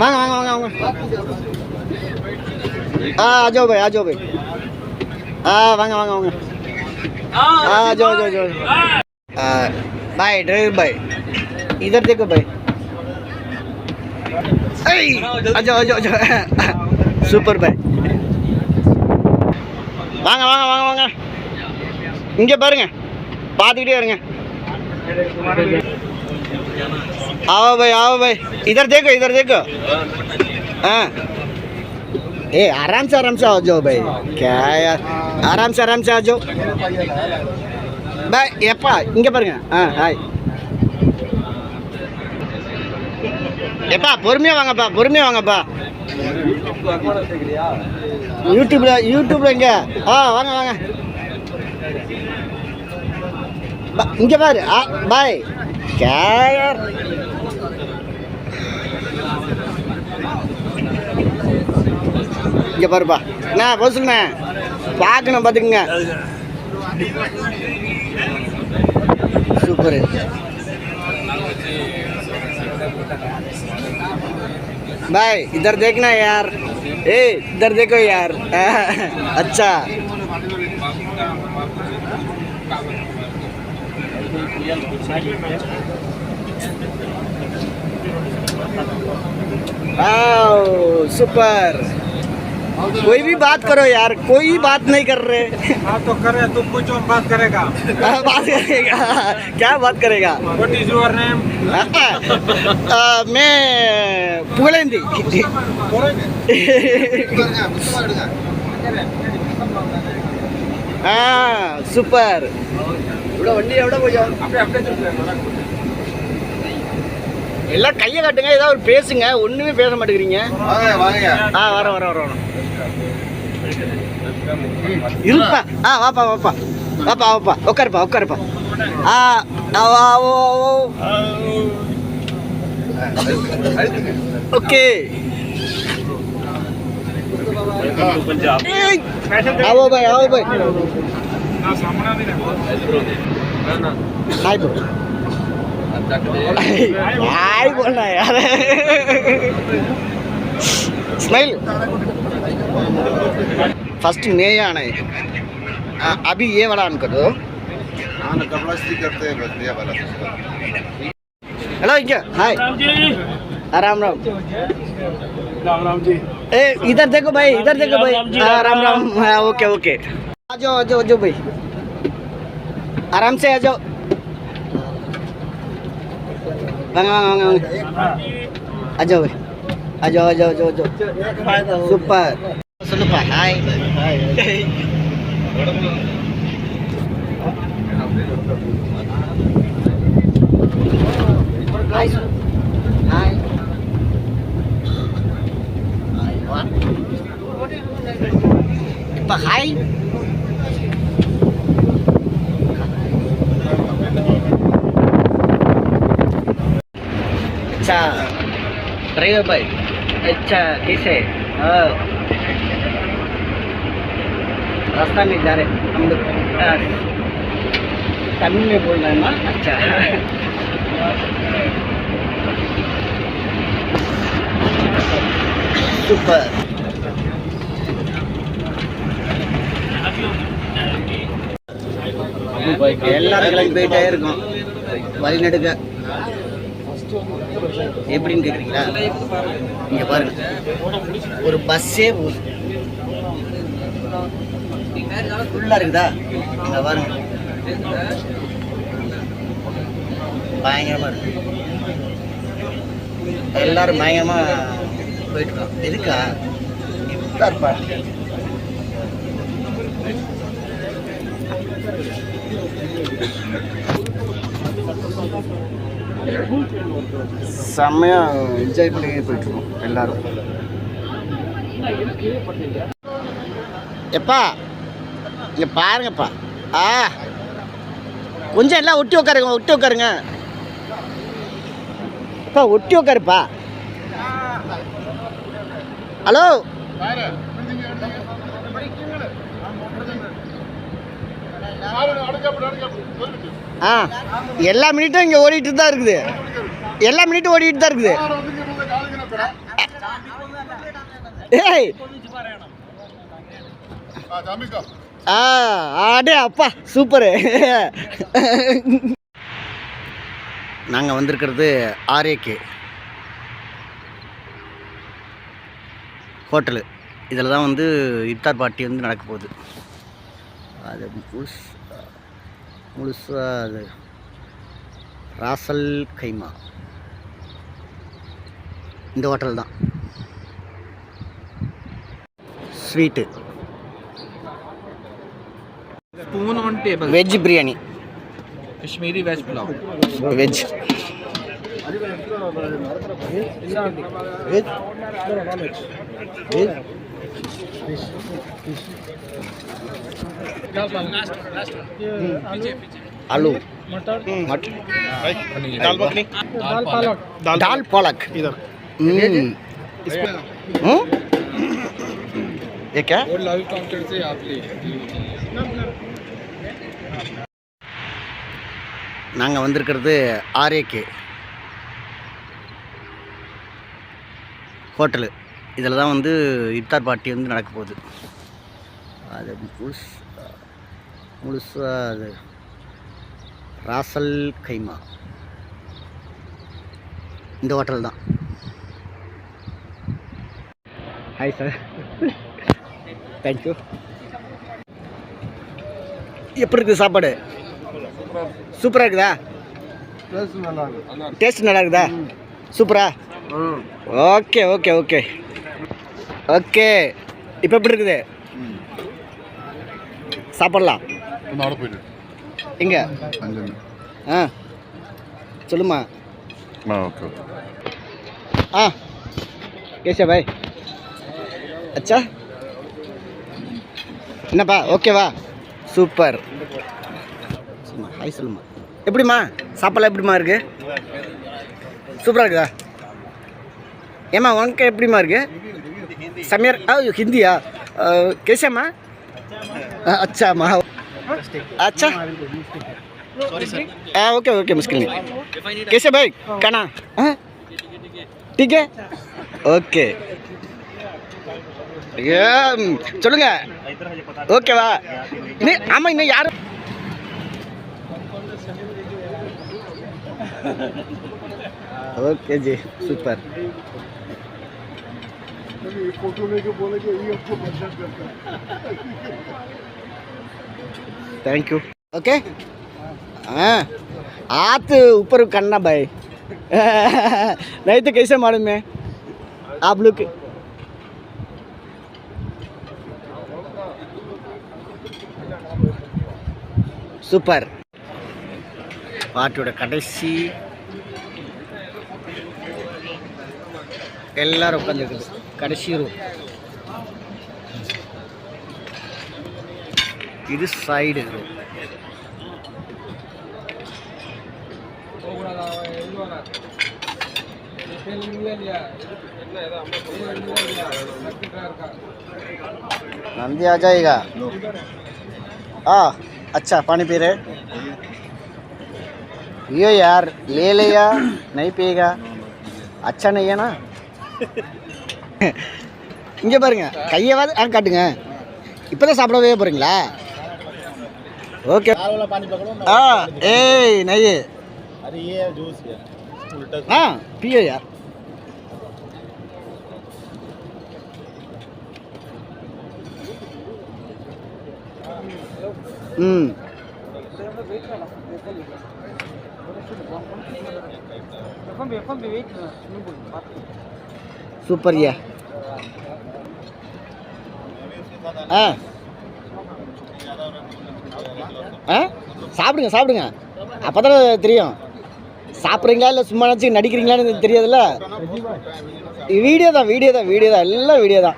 वांगा वांगा वांगा वांगा हाँ आ जाओ भाई आ जाओ भाई हाँ वांगा वांगा वांगा हाँ जाओ जाओ जाओ हाँ, भाई ड्राइवर भाई इधर देखो भाई ऐ, आ जाओ आ जाओ आ जाओ சூப்பர் பாய் வாங்க வாங்க வாங்க வாங்க இங்கே பாருங்க பார்த்துக்கிட்டே இருங்க आओ भाई आओ भाई इधर देखो इधर देखो हाँ ए आराम से आराम से आ जाओ भाई क्या यार आराम से आराम से आ जाओ பாய் எப்பா இங்கே பாருங்க ஆ ஹாய் எப்பா பொறுமையாக வாங்கப்பா பொறுமையாக வாங்கப்பா யூடியூப்ல யூடியூப்ல எங்க ஆ வாங்க வாங்க பா- இங்க பாரு ஆ பாய் கேர் இங்க பாருப்பா என்ன போசுண்ணே பார்க்கணும் பார்த்துக்குங்க சூப்பர் भाई इधर देखना यार ए इधर देखो यार अच्छा वाओ सुपर कोई भी बात करो यार कोई बात नहीं कर रहे। हाँ तो करे तुम कुछ और बात करेगा। हाँ, बात करेगा। क्या बात करेगा? What is your name ah, मैं पुगलेंदी ஆ சூப்பர். எல்லாம் கையை காட்டுங்க ஏதாவது ஒரு பேசுங்க. ஒன்றுமே பேச மாட்டேங்கிறீங்க. ஆ வர வர வர இருப்பா. ஆ வாப்பா வாப்பா. வாப்பா வாப்பா. உட்காருப்பா உட்காருப்பா. ஆ ஆவோ वेलकम टू पंजाब आओ भाई आओ भाई ना सामना नहीं ना ना हाय ब्रो हाय बोलना यार സ്മൈൽ फर्स्ट ने आना है अभी ये वाला ऑन कर दो हेलो क्या हाय राम राम। राम राम जी। ए इधर देखो भाई इधर देखो भाई। राम राम हाँ, हाँ, ओके ओके आ जाओ आ जाओ आ जाओ भाई। आराम से आ जाओ आ जाओ भाई आ जाओ आ जाओ आ जाओ super. Super hi. Hi Aja, real aja Cha, kise. Rasta ni jare. Ambil. Kami ni boleh main mah? aja, Super. எல்லாரும் கிளம்பி போயிட்டே இருக்கும். வழி நடுக்க எப்படின்னு கேக்குறீங்களா? இங்க பாருங்க. ஒரு பஸ்ஸே போகுது இருக்குதா? இங்க பாருங்க. பயங்கரமா இருக்கு. எல்லாரும் பயங்கரமா போயிட்டு இருக்கோம். எதுக்கா? இஃப்தார் பார்ட்டி செம்மையாக என்ஜாய் பண்ணி போயிட்டுருக்கோம் எல்லாரும். எப்பா இங்கே பாருங்கப்பா. ஆ கொஞ்சம் எல்லாம் ஒட்டி உட்காருங்க ஒட்டி உட்காருங்க அப்பா ஒட்டி உட்காருப்பா ஹலோ? ஆ எல்லா மினிட்டும் இங்கே ஓடிட்டு தான் இருக்குது. எல்லா மினிட்டும் ஓடிட்டு தான் இருக்குது. ஏய்! ஆ அடே அப்பா சூப்பரு. நாங்கள் வந்திருக்கிறது ஆர்ஏகே. ஹோட்டலு. இதில் தான் வந்து இப்தார் பார்ட்டி வந்து நடக்க போகுது. அது புஷ் முழுசாக அது. ராசல் கைமா. இந்த ஹோட்டல் தான். Sweet. Spoon on table veg biryani Kashmiri veg pulao veg veg veg आलू मटर दाल मखनी दाल पालक दाल पालक इधर ये क्या और लाइव काउंटर से आप ले நாங்கள் வந்திருக்கிறது ஆர்ஏகே ஹோட்டலு இதில் தான் வந்து இஃப்தார் பார்ட்டி வந்து நடக்க போகுது. அது முழுசு முழுசாக அது ராசல் கைமா. இந்த ஹோட்டல் தான். ஹாய் சார் தேங்க்யூ எப்படி இருக்குது சாப்பாடு? சூப்பராக இருக்குதா? டேஸ்ட் நல்லா இருக்குதா? சூப்பரா ஓகே ஓகே ஓகே ஓகே. இப்போ எப்படி இருக்குது? சாப்பிடலாம். எங்க ஆ. சொல்லுமா. ஆ ஓகே ஆ. கேஷா பாய். அச்சா. என்னப்பா ஓகேவா சூப்பர் சொல்லுமா ஹாய் சொல்லுமா. எப்படிம்மா? சாப்பாடுலாம் எப்படிம்மா இருக்கு? சூப்பராக இருக்குதா? ஏம்மா உனக்கு எப்படிம்மா இருக்கு? சமையல் ஆ ஹிந்தியா கேசாம்மா अच्छा मा अच्छा हाँ ओके ओके मुश्किल नहीं कैसे भाई खाना हाँ ठीक है ஓகே ஏ ம், சொல்லுங்க ஓகேவா இன்னும் ஆமாம் இன்னும் யாரும் okay ji super thank you okay हाँ हाथ ऊपर करना भाई नहीं तो कैसे मालूम मैं आप लोग சூப்பர் பாட்டியோட கடைசி எல்லாரும் உட்காந்துருக்குது ಕಡಸಿರು ಇದು ಸೈಡ್ ಇದು. ನಂದಿ ಆಜ ಈಗ? ಆ ಅચ્છಾ पाणी ಪೀರೆ ಅಯ್ಯೋ यो ಲೇಲಯ್ಯ ले लेया नहीं पिएगा இங்கே பாருங்கள் கையவாது ஆ காட்டுங்க. இப்போ தான் சாப்பிடவே போகிறீங்களா ஓகே ஆ ஏய் நெய். ஆ பியோ யார் ம். சூப்பர்யா ஆ. ஆ? சாப்பிடுங்க சாப்பிடுங்க. அப்போ தான் தெரியும். சாப்பிட்றீங்களா இல்லை சும்மா நினச்சி நடிக்கிறீங்களான்னு தெரியாதுல்ல? வீடியோ தான் வீடியோ தான் வீடியோ தான். எல்லாம் வீடியோ தான்.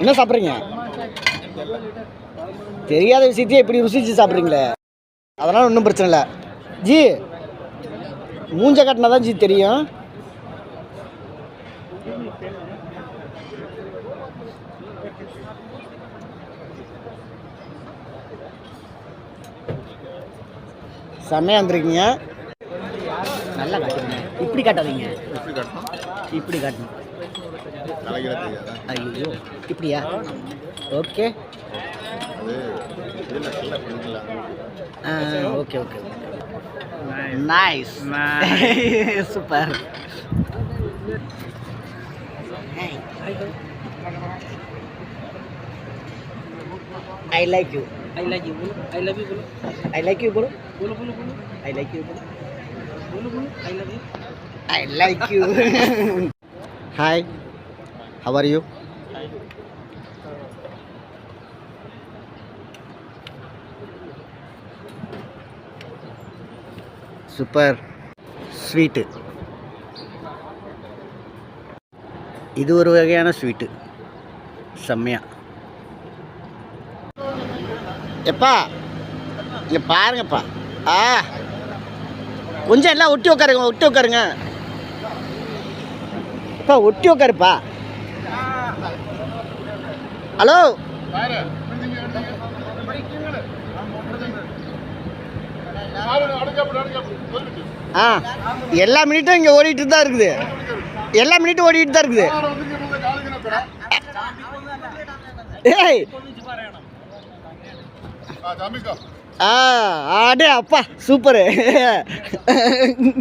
என்ன சாப்பிட்றீங்க? தெரியாத விஷயத்தையே இப்படி ருசிச்சு சாப்பிட்றீங்களே. அதனால் ஒன்றும் பிரச்சனை இல்லை. ஜி மூஞ்ச கட்டினா தான் ஜி தெரியும். செம்மையாக வந்திருக்கீங்க. நல்லா காட்டுங்க. இப்படி காட்டாதீங்க. இப்படி காட்டணும். ஐயோ இப்படியா? Okay. Okay okay nice super I like you I like you. बोलो. I love you. बोलो. ஐ லைக் யூ போடு बोलो बोलो बोलो. ஐ லைக் யூ போடு बोलो बोलो. I love you. I like you hi how are you super sweet இது ஒரு வகையான ஸ்வீட்டு செம்மையா எப்பா? இங்கே பாருங்கப்பா. ஆ. கொஞ்சம் எல்லாம் ஒட்டி உட்காருங்க ஒட்டி உட்காருங்க அப்பா ஒட்டி உட்காருப்பா ஹலோ? ஆ. எல்லா மினிட்டும் இங்கே ஓடிட்டு தான் இருக்குது. எல்லா மினிட்டும் ஓடிட்டு தான் இருக்குது. ஏய் ஆ அடே அப்பா சூப்பரு.